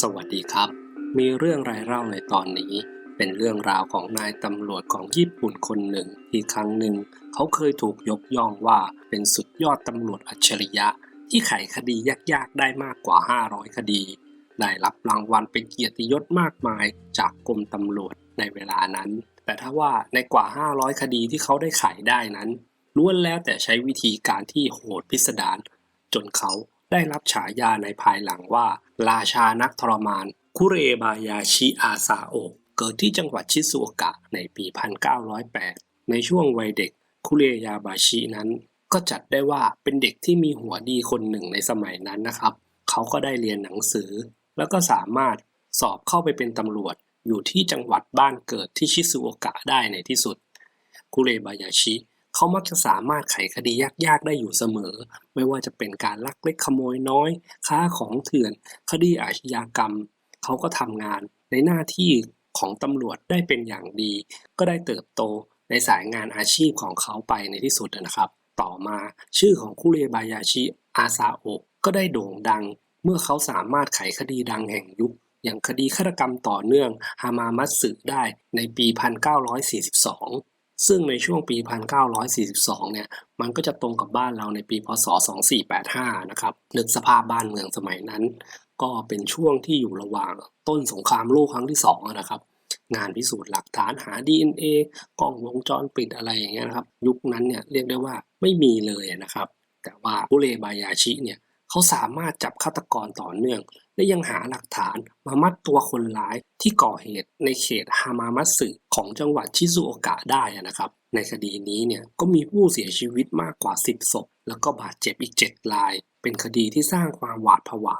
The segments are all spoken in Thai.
สวัสดีครับ มีเรื่องรายเล่าในตอนนี้ เป็นเรื่องราวของนายตำรวจของญี่ปุ่นคนหนึ่ง ที่ครั้งหนึ่ง เขาเคยถูกยกย่องว่าเป็นสุดยอดตำรวจอัจฉริยะ ที่ไขคดียากๆได้มากกว่า 500 คดี ได้รับรางวัลเป็นเกียรติยศมากมายจากกรมตำรวจในเวลานั้น แต่ถ้าว่าในกว่า 500 คดีที่เขาได้ไขได้นั้นล้วนแล้วแต่ใช้วิธีการที่โหดพิสดารจนเขา ได้รับฉายาในภายหลังว่า ราชานักทรมาน คุเรบายาชิอาซาโอะเกิดที่จังหวัดชิซุโอกะในปี 1908 ในช่วงวัยเด็ก คุเรยาบาชินั้น ก็จัดได้ว่าเป็นเด็กที่มีหัวดีคนหนึ่งในสมัยนั้นนะครับ เขาก็ได้เรียนหนังสือ แล้วก็สามารถสอบเข้าไปเป็นตำรวจอยู่ที่จังหวัดบ้านเกิดที่ชิซุโอกะได้ในที่สุด คุเรบายาชิ เขามักจะสามารถไขคดียากๆได้อยู่เสมอ ไม่ว่าจะเป็นการลักเล็กขโมยน้อย ค้าของเถื่อน คดีอาชญากรรม เขาก็ทำงานในหน้าที่ของตำรวจได้เป็นอย่างดี ก็ได้เติบโตในสายงานอาชีพของเขาไปในที่สุดนะครับ ต่อมาชื่อของคุเรบายาชิอาซาโอะก็ได้โด่งดัง เมื่อเขาสามารถไขคดีดังแห่งยุค อย่างคดีฆาตกรรมต่อเนื่องฮามามัตสึได้ในปี 1942 ซึ่งในช่วงปี 1942 เนี่ย มันก็จะตรงกับบ้านเราในปี พศ 2485 นะครับนึกสภาพบ้านเมืองสมัยนั้น ก็เป็นช่วงที่อยู่ระหว่างต้นสงครามโลกครั้งที่2อะนะครับ งานพิสูจน์หลักฐานหา DNA กล้องวงจรปิดอะไรอย่างเงี้ยนะครับ ยุคนั้นเนี่ยเรียกได้ว่าไม่มีเลยนะครับ แต่ว่าบุเรบายาชิเนี่ยเขาสามารถจับฆาตกรต่อเนื่อง และยังหาหลักฐานมามัดตัวคนร้ายที่ก่อเหตุในเขตฮามามัตสึของจังหวัดชิซุโอกะได้นะครับในคดีนี้เนี่ยก็มีผู้เสียชีวิตมากกว่า 10ศพแล้วก็บาดเจ็บอีก 7 ราย เป็นคดีที่สร้างความหวาดผวา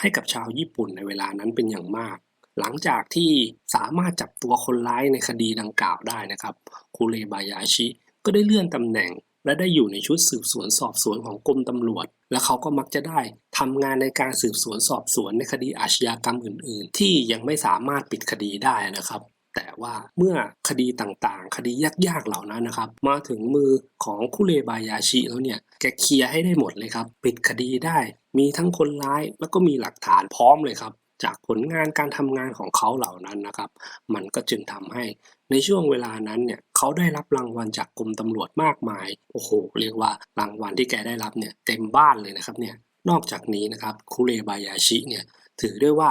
ให้กับชาวญี่ปุ่นในเวลานั้นเป็นอย่างมาก หลังจากที่สามารถจับตัวคนร้ายในคดีดังกล่าวได้นะครับคุเรบายาชิก็ได้เลื่อนตำแหน่ง และได้อยู่ในชุดสืบสวนสอบสวนของกรมตำรวจ และเขาก็มักจะได้ทำงานในการสืบสวนสอบสวนในคดีอาชญากรรมอื่น ๆ ที่ยังไม่สามารถปิดคดีได้นะครับ แต่ว่าเมื่อคดีต่างๆ คดียากๆเหล่านั้นนะครับ มาถึงมือของคุเรบายาชิแล้วเนี่ยแกเคลียร์ให้ได้หมดเลยครับ ปิดคดีได้ มีทั้งคนร้ายแล้วก็มีหลักฐานพร้อมเลยครับ จากผลงานการทำงานของเขาเหล่านั้นนะครับ มันก็จึงทำให้ในช่วงเวลานั้นเนี่ยเขาได้รับรางวัลจากกรมตำรวจมากมาย โอ้โห เรียกว่ารางวัลที่แกได้รับเนี่ยเต็มบ้านเลยนะครับเนี่ย นอกจากนี้นะครับคุเรบายาชิเนี่ยถือได้ว่า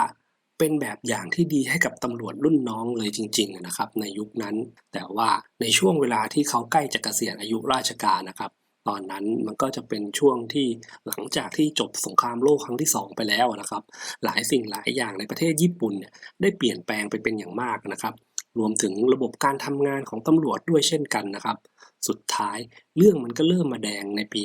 เป็นแบบอย่างที่ดีให้กับตำรวจรุ่นน้องเลยจริงๆนะครับในยุคนั้น แต่ว่าในช่วงเวลาที่เขาใกล้จะเกษียณอายุราชการนะครับ ตอนนั้นมันก็จะเป็นช่วงที่หลังจากที่จบสงครามโลกครั้งที่ 2 ไปแล้วนะครับ หลายสิ่งหลายอย่างในประเทศญี่ปุ่นเนี่ยได้เปลี่ยนแปลงไปเป็นอย่างมากนะครับ รวมถึงระบบการทำงานของตำรวจด้วยเช่นกันนะครับ สุดท้ายเรื่องมันก็เริ่มมาแดงในปี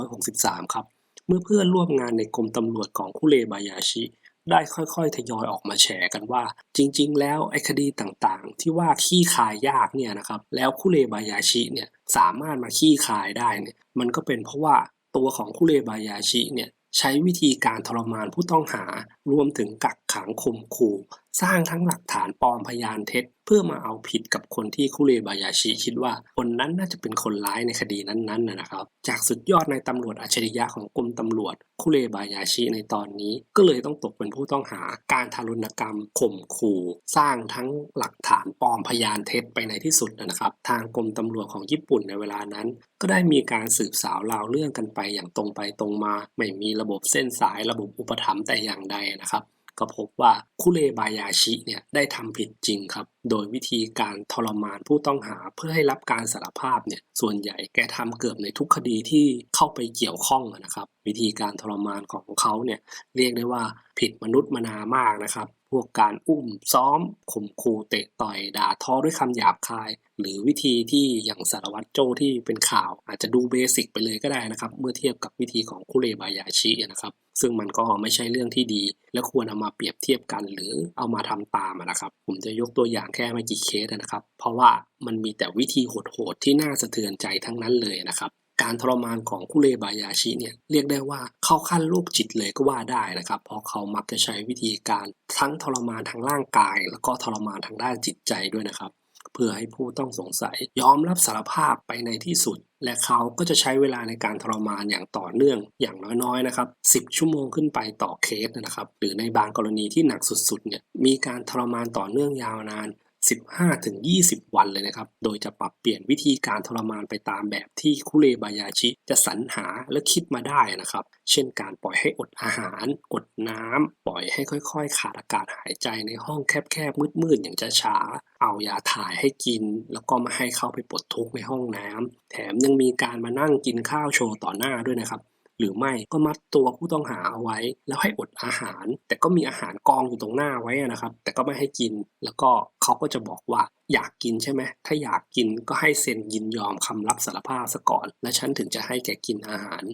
1963 ครับ เมื่อเพื่อนร่วมงานในกรมตำรวจของคุเรบายาชิ ได้ค่อยๆ ทยอยออกมาแฉกันว่า จริงๆ แล้วไอ้คดีต่างๆ ที่ว่าขี้คายยากเนี่ยนะครับแล้วคุเรบายาชิเนี่ยสามารถมาขี้คายได้เนี่ยมันก็เป็นเพราะว่าตัวของคุเรบายาชิเนี่ยใช้วิธีการทรมานผู้ต้องหารวมถึงกักขังข่มขู่ สร้างทั้งหลักฐานปลอมพยานเท็จ เพื่อมาเอาผิดกับคนที่คุเรบายาชิคิดว่า คนนั้นน่าจะเป็นคนร้ายในคดีนั้นๆนะครับ จากสุดยอดในตำรวจอัจฉริยะของกรมตำรวจ คุเรบายาชิในตอนนี้ ก็เลยต้องตกเป็นผู้ต้องหาการทารุณกรรมข่มขู่ สร้างทั้งหลักฐานปลอมพยานเท็จไปในที่สุดนะครับ ทางกรมตำรวจของญี่ปุ่นในเวลานั้น ก็ได้มีการสืบสาวราวเรื่องกันไปอย่างตรงไปตรงมา ไม่มีระบบเส้นสายระบบอุปถัมภ์แต่อย่างใดนะครับ ก็พบว่าคุเรบายาชิเนี่ยได้ทำผิดจริงครับ โดยวิธีการทรมานผู้ต้องหาเพื่อให้รับการสารภาพเนี่ยส่วนใหญ่แกทำเกือบในทุกคดีที่เข้าไปเกี่ยวข้องนะครับ วิธีการทรมานของเขาเนี่ยเรียกได้ว่าผิดมนุษย์มนามากนะครับ วกการอุ้มซ้อมข่มขู่เตะต่อยด่าทอด้วยคำหยาบคาย หรือวิธีที่อย่างสารวัตรโจที่เป็นข่าว อาจจะดูเบสิกไปเลยก็ได้นะครับ เมื่อเทียบกับวิธีของคุเรบายาชินะครับ ซึ่งมันก็ไม่ใช่เรื่องที่ดี และควรเอามาเปรียบเทียบกัน หรือเอามาทำตามนะครับ ผมจะยกตัวอย่างแค่ไม่กี่เคสนะครับ เพราะว่ามันมีแต่วิธีโหดๆที่น่าสะเทือนใจทั้งนั้นเลยนะครับ การทรมานของคุเรบายาชิเนี่ยเรียกได้ว่าเข้าขั้นโรคจิตเลยก็ว่าได้นะครับ เพราะเขามักจะใช้วิธีการทั้งทรมานทางร่างกาย แล้วก็ทรมานทางด้านจิตใจด้วยนะครับ เพื่อให้ผู้ต้องสงสัยยอมรับสารภาพไปในที่สุด และเขาก็จะใช้เวลาในการทรมานอย่างต่อเนื่องอย่างน้อยๆนะครับ10 ชั่วโมงขึ้นไปต่อเคสนะครับ หรือในบางกรณีที่หนักสุดๆเนี่ยมีการทรมานต่อเนื่องยาวนาน 15-20 วันเลยนะครับ โดยจะปรับเปลี่ยนวิธีการทรมานไปตามแบบที่คุเรบายาชิจะสรรหาและคิดมาได้นะครับ เช่นการปล่อยให้อดอาหาร อดน้ำปล่อยให้ค่อยๆ ขาดอากาศหายใจในห้องแคบๆ มืดๆ อย่างช้าๆ เอายาถ่ายให้กิน แล้วก็มาให้เข้าไปปลดทุกข์ในห้องน้ำแถมยังมีการมานั่งกินข้าวโชว์ต่อหน้าด้วยนะครับ หรือไม่ก็มัดตัวผู้ต้องหาเอาไว้ แล้วให้อดอาหาร แต่ก็มีอาหารกองอยู่ตรงหน้าไว้นะครับ แต่ก็ไม่ให้กินแล้วก็เขาก็จะบอกว่าอยากกินใช่ไหมถ้าอยากกินก็ให้เซ็นยินยอมคำรับสารภาพซะก่อน และฉันถึงจะให้แกกินอาหาร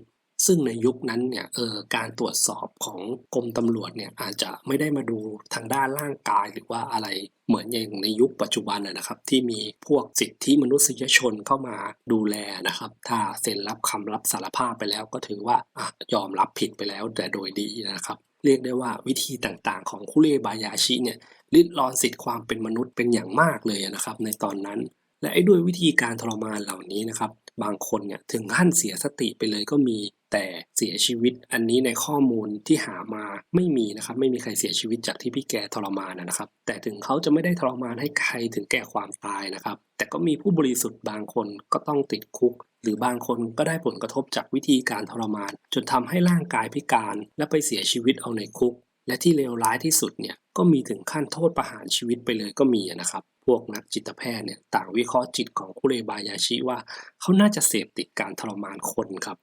ซึ่งในยุคนั้นเนี่ยเออการตรวจสอบของกรมตำรวจเนี่ยอาจจะไม่ได้มาดูทางด้านร่างกายหรือว่าอะไรเหมือนอย่างในยุคปัจจุบันนะครับ ที่มีพวกสิทธิมนุษยชนเข้ามาดูแลนะครับ ถ้าเซ็นรับคำรับสารภาพไปแล้วก็ถือว่าอะยอมรับผิดไปแล้วแต่โดยดีนะครับ เรียกได้ว่าวิธีต่างๆ ของคุเรบายาชิเนี่ยลิดรอนสิทธิความเป็นมนุษย์เป็นอย่างมากเลยนะครับ ในตอนนั้น และไอ้ด้วยวิธีการทรมานเหล่านี้นะครับ บางคนเนี่ยถึงขั้นเสียสติไปเลยก็มี แต่เสียชีวิตอันนี้ในข้อมูลที่หามาไม่มีนะครับ ไม่มีใครเสียชีวิตจากที่พี่แกทรมานนะครับ แต่ถึงเขาจะไม่ได้ทรมานให้ใครถึงแก่ความตายนะครับ แต่ก็มีผู้บริสุทธิ์บางคนก็ต้องติดคุก หรือบางคนก็ได้ผลกระทบจากวิธีการทรมาน จนทำให้ร่างกายพิการ และไปเสียชีวิตเอาในคุก และที่เลวร้ายที่สุดเนี่ยก็มีถึงขั้นโทษประหารชีวิตไปเลยก็มีนะครับพวกนักจิตแพทย์เนี่ยต่างวิเคราะห์จิตของคุเรบายาชิว่า เขาน่าจะเสพติดการทรมานคนครับ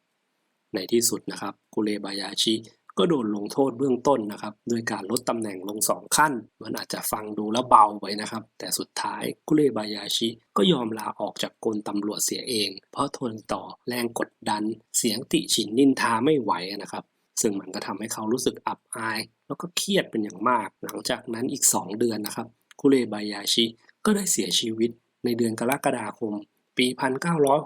ในที่สุดนะครับคุเรบายาชิก็โดนลงโทษเบื้องต้นนะครับโดยการลดตำแหน่งลงสองขั้น มันอาจจะฟังดูแล้วเบาไปนะครับ แต่สุดท้ายคุเรบายาชิก็ยอมลาออกจากกรมตำรวจเสียเอง เพราะทนต่อแรงกดดัน เสียงติฉินนินทาไม่ไหวนะครับ ซึ่งมันก็ทำให้เขารู้สึกอับอาย แล้วก็เครียดเป็นอย่างมาก หลังจากนั้นอีก 2 เดือนนะครับคุเรบายาชิก็ได้เสียชีวิตในเดือนกรกฎาคม ปี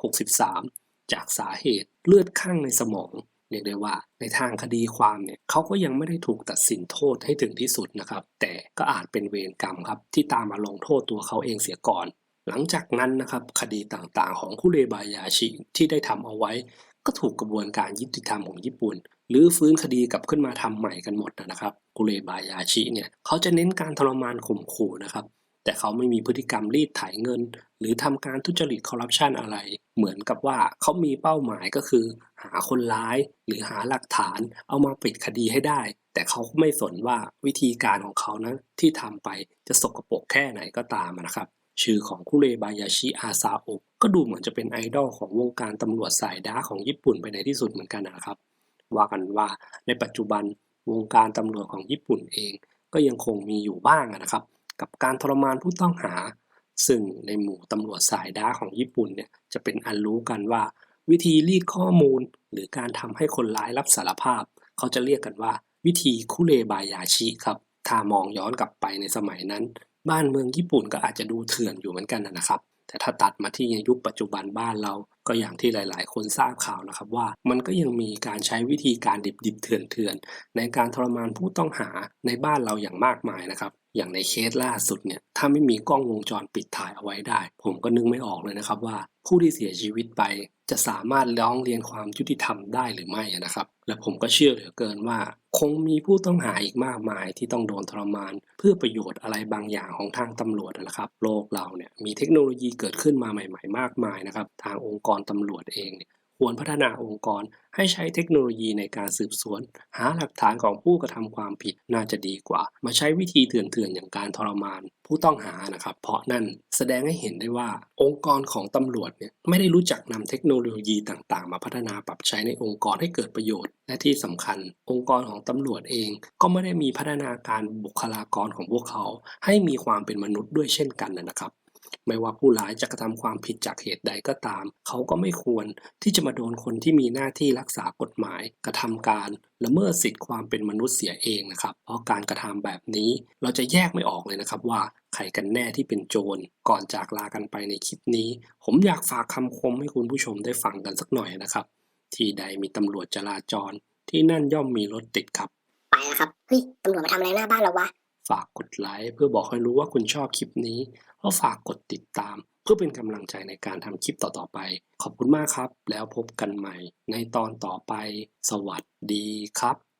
1963 จากสาเหตุเลือดข้างในสมองเรียกได้ว่าในทางคดีความเนี่ยเขาก็ยังไม่ได้ถูกตัดสินโทษให้ถึงที่สุดนะครับ แต่ก็อาจเป็นเวรกรรมครับที่ตามมาลงโทษตัวเขาเองเสียก่อน หลังจากนั้นนะครับคดีต่างๆ ของคุเรบายาชิที่ได้ทำเอาไว้ ก็ถูกกระบวนการยุติธรรมของญี่ปุ่นหรือฟื้นคดีกลับขึ้นมาทำใหม่กันหมดนะครับกุเรบายาชิเนี่ยเขาจะเน้นการทรมานข่มขู่นะครับ แต่เขาไม่มีพฤติกรรมรีดไถเงิน หรือทำการทุจริตคอร์รัปชันอะไร เหมือนกับว่าเขามีเป้าหมายก็คือ หาคนร้ายหรือหาหลักฐาน เอามาปิดคดีให้ได้ แต่เขาไม่สนว่าวิธีการของเขานะที่ทำไปจะสกปรกแค่ไหนก็ตามนะครับ ชื่อของคุเรบายาชิอาซาโอก็ดูเหมือนจะเป็นไอดอลของวงการตำรวจสายด้าของญี่ปุ่นไปในที่สุดเหมือนกันนะครับ ว่ากันว่าในปัจจุบันวงการตำรวจของญี่ปุ่นเอง ก็ยังคงมีอยู่บ้างนะครับ กับการทรมานผู้ต้องหา ซึ่งในหมู่ตำรวจสายด้าของญี่ปุ่นเนี่ยจะเป็นอันรู้กันว่า วิธีรีดข้อมูล หรือการทำให้คนร้ายรับสารภาพ เขาจะเรียกกันว่า วิธีคุเรบายาชิครับ ถ้ามองย้อนกลับไปในสมัยนั้น บ้านเมืองญี่ปุ่นก็อาจจะดูเถื่อนอยู่เหมือนกันนะครับแต่ถ้าตัดมาที่ยุคปัจจุบันบ้านเราก็อย่างที่หลาย ๆ คนทราบข่าวนะครับว่ามันก็ยังมีการใช้วิธีการดิบๆเถื่อนๆในการทรมานผู้ต้องหาในบ้านเราอย่างมากมายนะครับอย่างในเคสล่าสุดเนี่ยถ้าไม่มีกล้องวงจรปิดถ่ายเอาไว้ได้ ผมก็นึกไม่ออกเลยนะครับว่าผู้ที่เสียชีวิตไปจะสามารถร้องเรียนความยุติธรรมได้หรือไม่นะครับ และผมก็เชื่อเหลือเกินว่า คงมีผู้ต้องหาอีกมากมายที่ต้องโดนทรมาน เพื่อประโยชน์อะไรบางอย่างของทางตำรวจนะครับ โลกเราเนี่ยมีเทคโนโลยีเกิดขึ้นมาใหม่ ๆ มากมายนะครับ ทางองค์กรตำรวจเองเนี่ยควรพัฒนาองค์กรให้ใช้เทคโนโลยีในการสืบสวน หาหลักฐานของผู้กระทำความผิดน่าจะดีกว่า มาใช้วิธีเถื่อนๆอย่างการทรมาน ผู้ต้องหานะครับ เพราะนั่นแสดงให้เห็นได้ว่า องค์กรของตำรวจเนี่ยไม่ได้รู้จักนำเทคโนโลยีต่างๆ มาพัฒนาปรับใช้ในองค์กรให้เกิดประโยชน์ และที่สำคัญ องค์กรของตำรวจเอง ก็ไม่ได้มีพัฒนาการบุคลากรของพวกเขา ให้มีความเป็นมนุษย์ด้วยเช่นกันนะครับ ไม่ว่าผู้ร้ายจะกระทำความผิดจากเหตุใดก็ตาม เขาก็ไม่ควรที่จะมาโดนคนที่มีหน้าที่รักษากฎหมาย กระทำการละเมิดสิทธิความเป็นมนุษย์เสียเองนะครับ เพราะการกระทำแบบนี้เราจะแยกไม่ออกเลยนะครับว่าใครกันแน่ที่เป็นโจร ก่อนจากลากันไปในคลิปนี้ ผมอยากฝากคำคมให้คุณผู้ชมได้ฟังกันสักหน่อยนะครับ ที่ใดมีตำรวจจราจร ที่นั่นย่อมมีรถติดครับ ไปแล้วครับ เฮ้ยตำรวจมาทำอะไรหน้าบ้านเราวะ ฝากกดไลค์เพื่อบอกให้รู้ว่าคุณชอบคลิปนี้ ก็ฝากกดติดตาม เพื่อเป็นกำลังใจในการทำคลิปต่อๆไป ขอบคุณมากครับ แล้วพบกันใหม่ในตอนต่อไป สวัสดีครับ